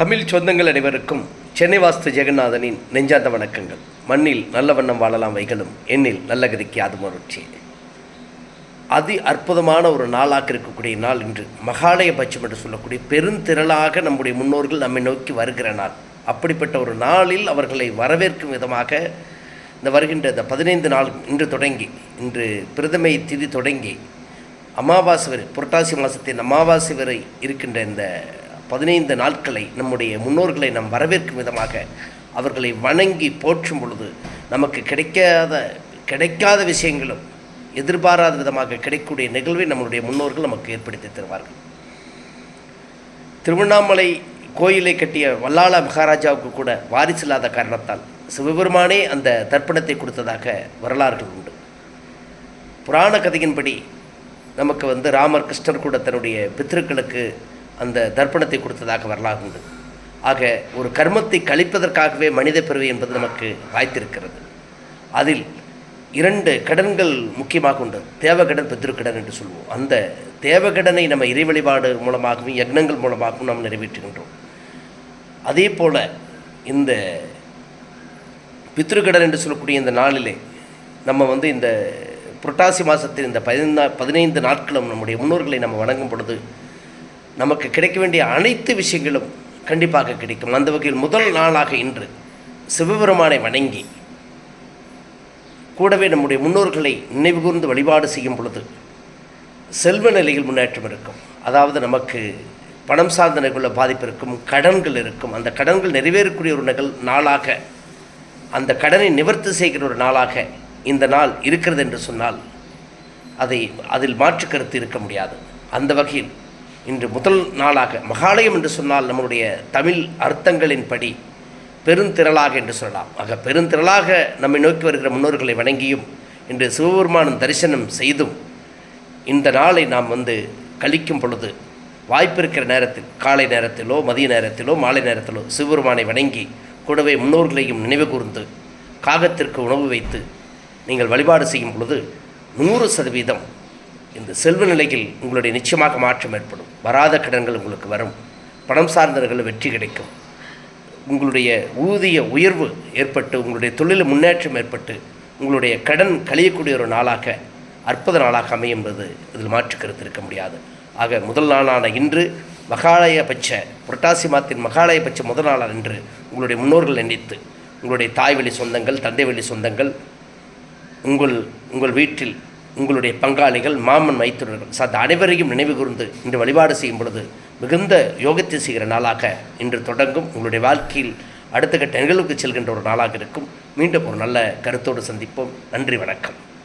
தமிழ் சொந்தங்கள் அனைவருக்கும் சென்னை வாஸ்து ஜெகநாதனின் நெஞ்சாந்த வணக்கங்கள். மண்ணில் நல்ல வண்ணம் வாழலாம் வைகளும் எண்ணில் நல்ல கதிக்கு அது மருட்சி அதி அற்புதமான ஒரு நாளாக இருக்கக்கூடிய நாள் இன்று மகாலய பட்சம் என்று சொல்லக்கூடிய பெருந்திரளாக நம்முடைய முன்னோர்கள் நம்மை நோக்கி வருகிற நாள். அப்படிப்பட்ட ஒரு நாளில் அவர்களை வரவேற்கும் விதமாக இந்த வருகின்ற இந்த பதினைந்து நாள் இன்று தொடங்கி இன்று பிரதமை திதி தொடங்கி அமாவாசை வரை புரட்டாசி மாதத்தின் அமாவாசை வரை இருக்கின்ற இந்த பதினைந்து நாட்களை நம்முடைய முன்னோர்களை நாம் வரவேற்கும் விதமாக அவர்களை வணங்கி போற்றும் பொழுது நமக்கு கிடைக்காத கிடைக்காத விஷயங்களும் எதிர்பாராத விதமாக கிடைக்கக்கூடிய நிகழ்வை நம்மளுடைய முன்னோர்கள் நமக்கு ஏற்படுத்தி தருவார்கள். திருவண்ணாமலை கோயிலை கட்டிய வல்லாள மகாராஜாவுக்கு கூட வாரிசு இல்லாத காரணத்தால் சிவபெருமானே அந்த தர்ப்பணத்தை கொடுத்ததாக வரலாறுகள் உண்டு. புராண கதையின்படி நமக்கு வந்து ராமர் கிருஷ்ணர் கூட தன்னுடைய பித்திருக்களுக்கு அந்த தர்ப்பணத்தை கொடுத்ததாக வரலாறு உண்டு ஆக ஒரு கர்மத்தை கழிப்பதற்காகவே மனித பிறவி என்பது நமக்கு வாய்த்திருக்கிறது. அதில் இரண்டு கடன்கள் முக்கியமாக உண்டு. தேவகடன் பித்ருக்கடன் என்று சொல்வோம். அந்த தேவகடனை நம்ம இறை வழிபாடு மூலமாகவும் யக்னங்கள் மூலமாகவும் நாம் நிறைவேற்றுகின்றோம். அதே போல் இந்த பித்ருக்கடன் என்று சொல்லக்கூடிய இந்த நாளிலே நம்ம வந்து இந்த புரட்டாசி மாதத்தில் இந்த பதினைந்தா பதினைந்து நாட்களும் நம்முடைய முன்னோர்களை நம்ம வணங்கும் பொழுது நமக்கு கிடைக்க வேண்டிய அனைத்து விஷயங்களும் கண்டிப்பாக கிடைக்கும். அந்த வகையில் முதல் நாளாக இன்று சிவபெருமானை வணங்கி கூடவே நம்முடைய முன்னோர்களை நினைவுகூர்ந்து வழிபாடு செய்யும் பொழுது செல்வ நிலையில் முன்னேற்றம் இருக்கும். அதாவது நமக்கு பணம் சார்ந்த நிகழ்வுள்ள பாதிப்பு இருக்கும் கடன்கள் இருக்கும். அந்த கடன்கள் நிறைவேறக்கூடிய ஒரு நிகழ் நாளாக அந்த கடனை நிவர்த்தி செய்கிற ஒரு நாளாக இந்த நாள் இருக்கிறது என்று சொன்னால் அதை அதில் மாற்று கருத்து இருக்க முடியாது. அந்த வகையில் இன்று முதல் நாளாக மகாலயம் என்று சொன்னால் நம்முடைய தமிழ் அர்த்தங்களின்படி பெருந்திரளாக என்று சொல்லலாம். ஆக பெருந்திரளாக நம்மை நோக்கி வருகிற முன்னோர்களை வணங்கியும் இன்று சிவபெருமானும் தரிசனம் செய்தும் இந்த நாளை நாம் வந்து கழிக்கும் பொழுது வாய்ப்பிருக்கிற நேரத்தில் காலை நேரத்திலோ மதிய நேரத்திலோ மாலை நேரத்திலோ சிவபெருமானை வணங்கி கூடவே முன்னோர்களையும் நினைவு கூர்ந்து காகத்திற்கு உணவு வைத்து நீங்கள் வழிபாடு செய்யும் பொழுது நூறு சதவீதம் இந்த செல்வ நிலையில் உங்களுடைய நிச்சயமாக மாற்றம் ஏற்படும். வராத கடன்கள் உங்களுக்கு வரும். பணம் சார்ந்தவர்கள் வெற்றி கிடைக்கும். உங்களுடைய ஊதிய உயர்வு ஏற்பட்டு உங்களுடைய தொழில் முன்னேற்றம் ஏற்பட்டு உங்களுடைய கடன் கழியக்கூடிய ஒரு நாளாக அற்புத நாளாக அமையும் என்பது இதில் மாற்று கருத்து இருக்க முடியாது. ஆக முதல் நாளான இன்று மகாலயபட்ச புரட்டாசி மாத்தின் மகாலயபட்ச முதல் நாளான இன்று உங்களுடைய முன்னோர்கள் நினைத்து உங்களுடைய தாய் வழி சொந்தங்கள் தந்தை வழி சொந்தங்கள் உங்கள் உங்கள் வீட்டில் உங்களுடைய பங்காளிகள் மாமன் மைத்துனர்கள் சார்ந்த அனைவரையும் நினைவு கூர்ந்து இன்று வழிபாடு செய்யும் பொழுது மிகுந்த யோகத்தை செய்கிற நாளாக இன்று தொடங்கும் உங்களுடைய வாழ்க்கையில் அடுத்த கட்ட நிகழ்வுக்கு செல்கின்ற ஒரு நாளாக இருக்கும். மீண்டும் ஒரு நல்ல கருத்தோடு சந்திப்போம். நன்றி வணக்கம்.